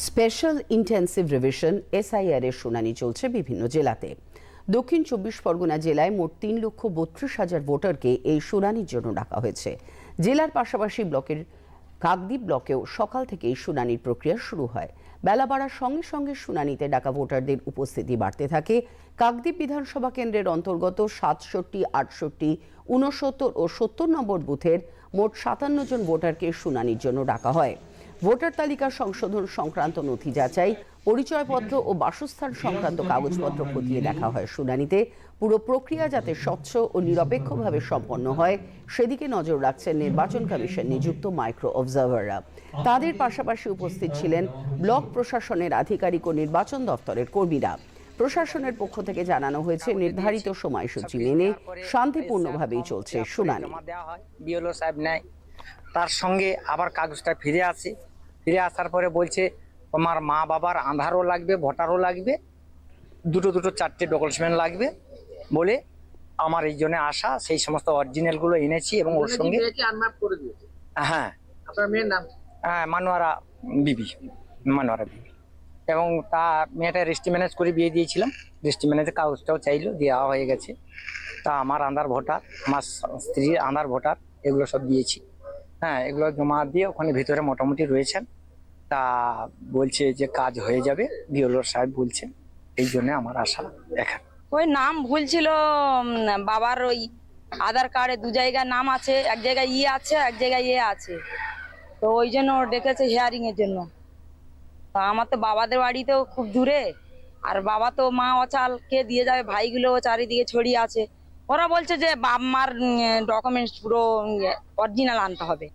Special intensive revision SIR এর শুনানি চলছে বিভিন্ন জেলাতে। দক্ষিণ চব্বিশ পরগনা জেলায় মোট তিন লক্ষ বত্রিশ হাজার ভোটারকে এই শুনানির জন্য ডাকা হয়েছে। জেলার পাশাপাশি ব্লকের কাকদ্বীপ ব্লকেও সকাল থেকেই শুনানির প্রক্রিয়া শুরু হয়। বেলা বাড়ার সঙ্গে সঙ্গে শুনানিতে ডাকা ভোটারদের উপস্থিতি বাড়তে থাকে। কাকদ্বীপ বিধানসভা কেন্দ্রের অন্তর্গত সাতষট্টি, আটষট্টি, ঊনসত্তর ও সত্তর নম্বর বুথের মোট সাতান্ন জন ভোটারকে শুনানির জন্য ডাকা হয়। ভোটার তালিকা সংশোধন সংক্রান্ত নথি যাচাই, পরিচয়পত্র ও বাসস্থান সংক্রান্ত কাগজপত্র খতিয়ে দেখা হয় শুনানিতে। পুরো প্রক্রিয়া যাতে স্বচ্ছ ও নিরপেক্ষভাবে সম্পন্ন হয়, সেদিকে নজর রাখছেন নির্বাচন কমিশন নিযুক্ত মাইক্রো অবজারভাররা। তাদের পাশাপাশি উপস্থিত ছিলেন ব্লক প্রশাসনের আধিকারিক ও নির্বাচন দপ্তরের কর্মীরা। প্রশাসনের পক্ষ থেকে জানানো হয়েছে, নির্ধারিত সময়সূচি মেনে শান্তিপূর্ণভাবেই চলছে শুনানি। তার সঙ্গে আবার কাগজটা ফিরে আসে। ফিরে আসার পরে বলছে তোমার মা বাবার আধারও লাগবে ভোটারও লাগবে দুটো দুটো চারটে ডকুমেন্ট লাগবে। বলে আমার এই জন্য আসা সেই সমস্ত অরিজিনালগুলো এনেছি এবং ওর সঙ্গে হ্যাঁ। আপনার মেয়ের নাম হ্যাঁ মানোয়ারা বিবি মানোয়ারা বিবি। এবং তা মেয়েটা রেস্টি ম্যানেজ করে বিয়ে দিয়েছিলাম। রেস্টি ম্যানেজের কাগজটাও চাইলো দেওয়া হয়ে গেছে। তা আমার আধার ভোটার আমার স্ত্রীর আধার ভোটার এগুলো সব দিয়েছি। হ্যাঁ এগুলো জমা দিয়ে ওখানে ভিতরে মোটামুটি রয়েছেন। তা বলছে যে কাজ হয়ে যাবে, বিওলোর সাহেব বলছেন, এই জন্য আমার আশা এখানে। ওই নাম ভুল ছিল বাবার ওই আধার কার্ডে দু জায়গায় নাম আছে, এক জায়গায় ইয়ে আছে এক জায়গায় ইয়ে আছে। তো ওই জন্য ডেকেছে হিয়ারিং এর জন্য। তো আমার তো বাবাদের বাড়িতেও খুব দূরে, আর বাবা তো মা অচাল, কে দিয়ে যাবে, ভাইগুলো চারিদিকে ছড়িয়ে আছে। ওরা বলছে যে বাপ মার ডকুমেন্টস পুরো অরিজিনাল আনতে হবে।